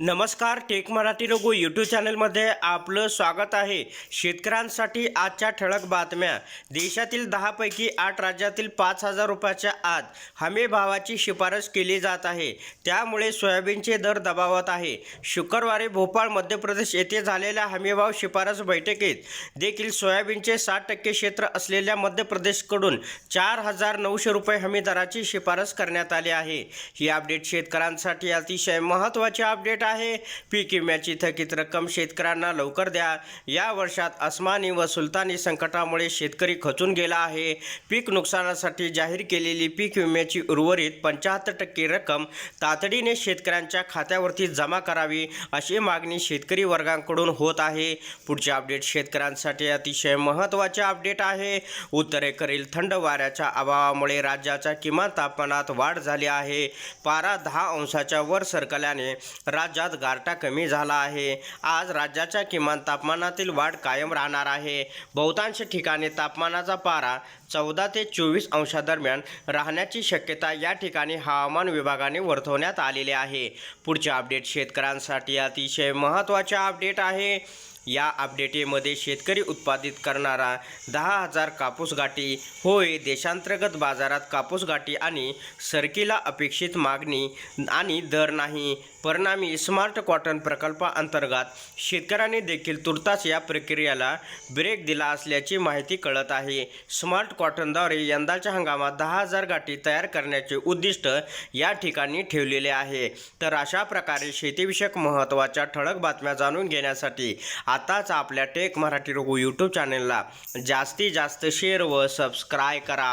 नमस्कार take Marathi Raghu YouTube चॅनलमध्ये आपलं स्वागत आहे. शेतकऱ्यांसाठी आजच्या ठळक बातम्या. देशातील दहापैकी आठ राज्यातील पाच हजार रुपयाच्या आत हमी भावाची शिफारस केली जात आहे. त्यामुळे सोयाबीनचे दर दबावत आहे. शुक्रवारी भोपाळ मध्य प्रदेश येथे झालेल्या हमीभाव शिफारस बैठकीत देखील सोयाबीनचे साठ टक्के क्षेत्र असलेल्या मध्य प्रदेशकडून चार हजार नऊशे रुपये हमी दराची शिफारस करण्यात आली आहे. ही अपडेट शेतकऱ्यांसाठी अतिशय महत्त्वाची अपडेट आहे. पीक विम्याची थकीत रक्कम शेतकऱ्यांना लवकर द्या. या वर्षात अस्मानी व सुलतानी संकटामुळे शेतकरी खचून गेला आहे. पीक नुकसानासाठी जाहीर केलेली पीक विम्याची उर्वरित पंच्याहत्तर टक्के रक्कम तातडीने शेतकऱ्यांच्या खात्यावरती जमा करावी अशी मागणी शेतकरी वर्गांकडून होत आहे. पुढचे अपडेट शेतकऱ्यांसाठी अतिशय महत्त्वाचे अपडेट आहे. उत्तरेकडील थंड वाऱ्याच्या अभावामुळे राज्याच्या किमान तापमानात वाढ झाली आहे. पारा दहा अंशाच्या वर सरकल्याने राज्यात गारठा कमी झाला आहे. आज राज्याच्या किमान तापमानातील वाढ कायम राहणार आहे. बहुतांश ठिकाणी तापमानाचा पारा चौदा ते चोवीस अंशादरम्यान राहण्याची शक्यता या ठिकाणी हवामान विभागाने वर्तवण्यात आलेली आहे. पुढचे अपडेट शेतकऱ्यांसाठी अतिशय महत्त्वाचे अपडेट आहे. या अपडेटेमध्ये शेतकरी उत्पादित करणारा दहा हजार कापूस गाठी होय देशांतर्गत बाजारात कापूस गाठी आणि सरकीला अपेक्षित मागणी आणि दर नाही. परिणामी स्मार्ट कॉटन प्रकल्पाअंतर्गत शेतकऱ्यांनी देखील तुर्तास या प्रक्रियेला ब्रेक दिला असल्याची माहिती कळत आहे. स्मार्ट कॉटनद्वारे यंदाच्या हंगामात दहा हजार गाठी तयार करण्याचे उद्दिष्ट या ठिकाणी ठेवलेले आहे. तर अशा प्रकारे शेतीविषयक महत्त्वाच्या ठळक बातम्या जाणून घेण्यासाठी आताच आपल्या टेक मराठी रघु यूट्यूब चॅनलला जास्तीत जास्त शेअर व सबस्क्राय करा.